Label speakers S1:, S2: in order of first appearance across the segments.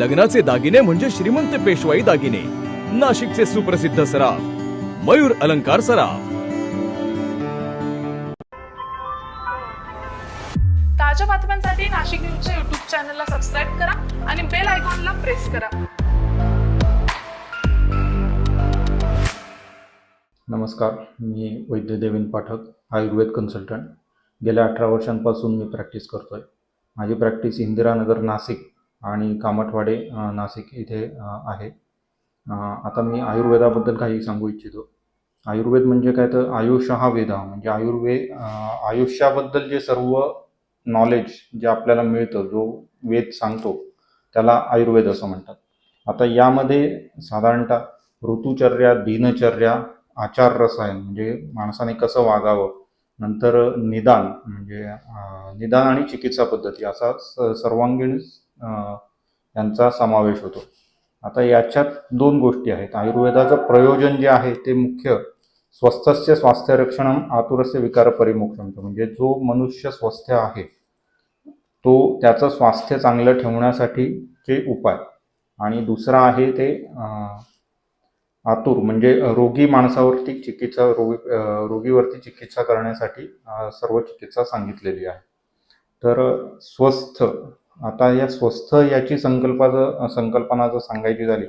S1: लग्नाचे दागिने म्हणजे श्रीमंत पेशवाई दागिने. नाशिकचे सुप्रसिद्ध सराफ मयूर अलंकार सराफ.
S2: ताज्या बातम्यांसाठी नाशिक न्यूजच्या युट्यूब चॅनलला सबस्क्राईब करा आणि बेल आयकॉनला प्रेस करा.
S3: नमस्कार मी वैद्य देवेंद्र पाठक आयुर्वेद कन्सल्टंट गेल्या अठरा वर्षांपासून मी प्रॅक्टिस करतो आहे माझी प्रॅक्टिस इंदिरानगर नाशिक. आणि कामटवाडे नाशिक इथे आहे. आता मी आयुर्वेदाबद्दल काही सांगू इच्छितो. आयुर्वेद म्हणजे काय तर आयुष्य हा वेदा म्हणजे आयुर्वेद आयुष्याबद्दल जे सर्व नॉलेज जे आपल्याला मिळतं जो वेद सांगतो त्याला आयुर्वेद असं म्हणतात. आता यामध्ये साधारणतः ऋतुचर्या दिनचर्या आचार रसायन म्हणजे माणसाने कसं वागावं नंतर निदान म्हणजे निदान आणि चिकित्सा पद्धती असा स- सर्वांगीण यांचा समावेश होतो. आता याच्यात दोन गोष्टी आहेत. आयुर्वेदाचं प्रयोजन जे आहे ते मुख्य स्वस्थस्य स्वास्थ्यरक्षणम आतुरस्य विकार परिमोक्षण म्हणजे जो मनुष्य स्वस्थ आहे तो त्याचं स्वास्थ्य चांगलं ठेवण्यासाठीचे उपाय. आणि दुसरा आहे ते आतुर म्हणजे रोगी माणसावरती चिकित्सा रोगी रोगीवरती चिकित्सा करण्यासाठी सर्व चिकित्सा सांगितलेली आहे. तर स्वस्थ आता या स्वस्थ याची संकल्पा जर संकल्पना जर सांगायची झाली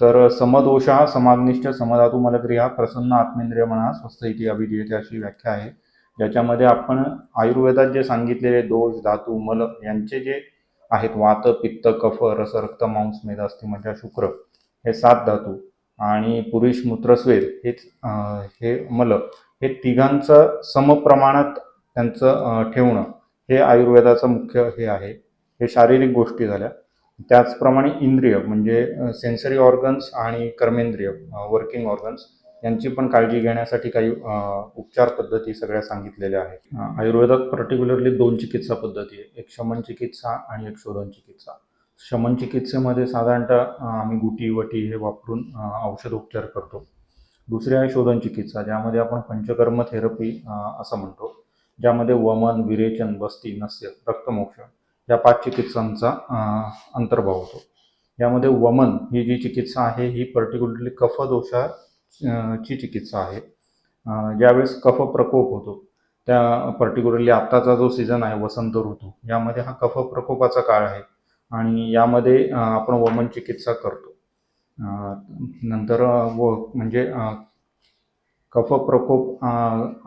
S3: तर समदोषा समाग्निष्ठ समधातू मलक्रिया प्रसन्न आत्मेंद्रिय म्हणा स्वस्थ इति अभिजयते अशी व्याख्या आहे. ज्याच्यामध्ये आपण आयुर्वेदात जे सांगितलेले दोष धातू मल यांचे जे आहेत वात पित्त कफ रस रक्त मांस मेध अस्थि शुक्र हे सात धातू आणि पुरुष मूत्रस्वेद हेच हे मल हे तिघांचं समप्रमाणात त्यांचं ठेवणं हे आयुर्वेदाचं मुख्य हे आहे. हे शारीरिक गोष्टी झाल्या. त्याचप्रमाणे इंद्रिय म्हणजे सेन्सरी ऑर्गन्स आणि कर्मेंद्रिय वर्किंग ऑर्गन्स यांची पण काळजी घेण्यासाठी काही उपचार पद्धती सगळ्या सांगितलेल्या आहेत. आयुर्वेदात पर्टिक्युलरली दोन चिकित्सा पद्धती आहे एक शमन चिकित्सा आणि एक शोधन चिकित्सा. शमन चिकित्सेमध्ये साधारणतः आम्ही गुटी वटी हे वापरून औषध उपचार करतो. दुसरी आहे शोधन चिकित्सा ज्यामध्ये आपण पंचकर्म थेरपी असं म्हणतो. ज्यामध्ये वमन विरेचन बस्ती नस्य रक्तमोक्ष या पाच चिकित्सांचा अंतर्भाव होतो. यामध्ये वमन ही जी चिकित्सा आहे ही पर्टिक्युलरली कफदोषा ची चिकित्सा आहे. ज्यावेळेस कफ प्रकोप होतो त्या पर्टिक्युलरली आत्ताचा जो सीझन आहे वसंत ऋतू यामध्ये हा कफ प्रकोपाचा काळ आहे आणि यामध्ये आपण वमन चिकित्सा करतो. नंतर व म्हणजे कफ प्रकोप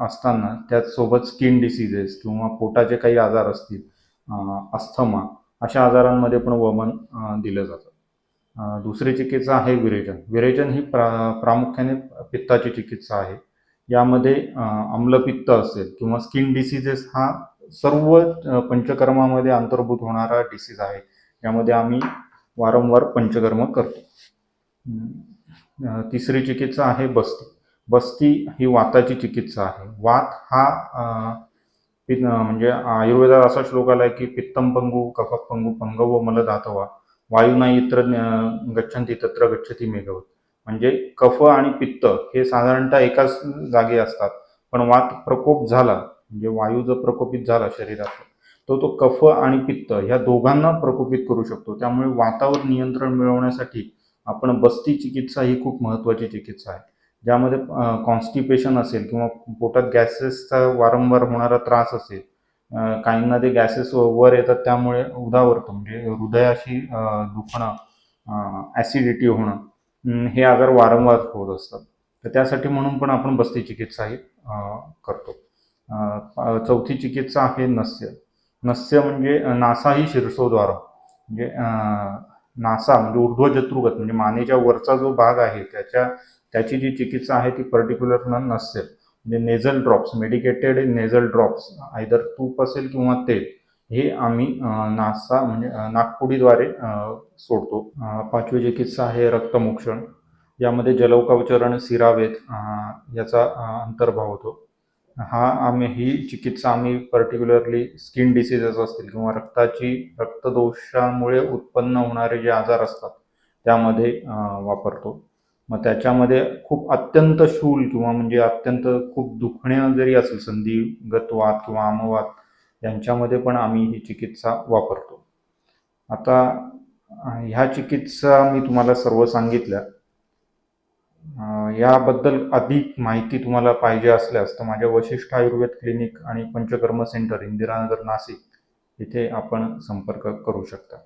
S3: असताना त्याचसोबत स्किन डिसीजेस किंवा पोटाचे काही आजार असतील अस्थमा अशा आजारांमध्ये पण वमन दिलं जातं. दुसरी चिकित्सा आहे विरेचन. विरेचन ही प्रा प्रामुख्याने पित्ताची चिकित्सा आहे. यामध्ये आम्लपित्त असेल किंवा स्किन डिसीजेस हा सर्व पंचकर्मामध्ये अंतर्भूत होणारा डिसीज आहे. यामध्ये आम्ही वारंवार पंचकर्म करतो. तिसरी चिकित्सा आहे बस्ती. बस्ती ही वाताची चिकित्सा आहे. वात हा म्हणजे आयुर्वेदात असा श्लोक आला आहे की पित्तम पंगू कफक पंगू पंग व मल धातवा वायुना नाही इतर गच्छन्ति तत्र गच्छती मेघवत. म्हणजे कफ आणि पित्त हे साधारणतः एकाच जागी असतात. पण वात प्रकोप झाला म्हणजे वायू जर प्रकोपित झाला शरीरात तो तो कफ आणि पित्त ह्या दोघांना प्रकोपित करू शकतो. त्यामुळे वातावर नियंत्रण मिळवण्यासाठी आपण बस्ती चिकित्सा ही खूप महत्त्वाची चिकित्सा आहे. ज्यामध्ये कॉन्स्टिपेशन असेल किंवा पोटात गॅसेसचा वारंवार होणारा त्रास असेल काहींना ते गॅसेस वर येतात त्यामुळे उदावरतं म्हणजे हृदयाशी दुखणं ॲसिडिटी होणं हे आजार वारंवार होत असतात. तर त्यासाठी म्हणून पण आपण बस्ती चिकित्सा ही करतो. चौथी चिकित्सा आहे नस्य. नस्य म्हणजे नासाही नासा ही शिरसोद्वार. म्हणजे नासा म्हणजे ऊर्ध्वजतृगत म्हणजे मानेच्या वरचा जो भाग आहे त्याच्या त्याची जी चिकित्सा आहे ती पर्टिक्युलर नसेल. म्हणजे nasal drops medicated nasal drops either तूप असेल किंवा तेल हे आम्ही नासा म्हणजे नागपुडीद्वारे सोडतो. पाचवी चिकित्सा आहे रक्तमोक्षण. यामध्ये जलौकावचरण सिरावेत याचा अंतर्भाव होतो. हा आम्ही ही चिकित्सा आम्ही पर्टिक्युलरली स्किन डिसीजेस असतील किंवा रक्ताची रक्तदोषामुळे उत्पन्न होणारे जे आजार असतात त्यामध्ये वापरतो. मग त्याच्यामध्ये खूप अत्यंत शूल किंवा म्हणजे अत्यंत खूप दुखणे जरी असेल संधिगतवाद किंवा आमवाद यांच्यामध्ये पण आम्ही ही चिकित्सा वापरतो. आता ह्या चिकित्सा मी तुम्हाला सर्व सांगितल्या. याबद्दल अधिक माहिती तुम्हाला पाहिजे असल्यास तर माझ्या वशिष्ठ आयुर्वेद क्लिनिक आणि पंचकर्म सेंटर इंदिरानगर नाशिक इथे आपण संपर्क करू शकता.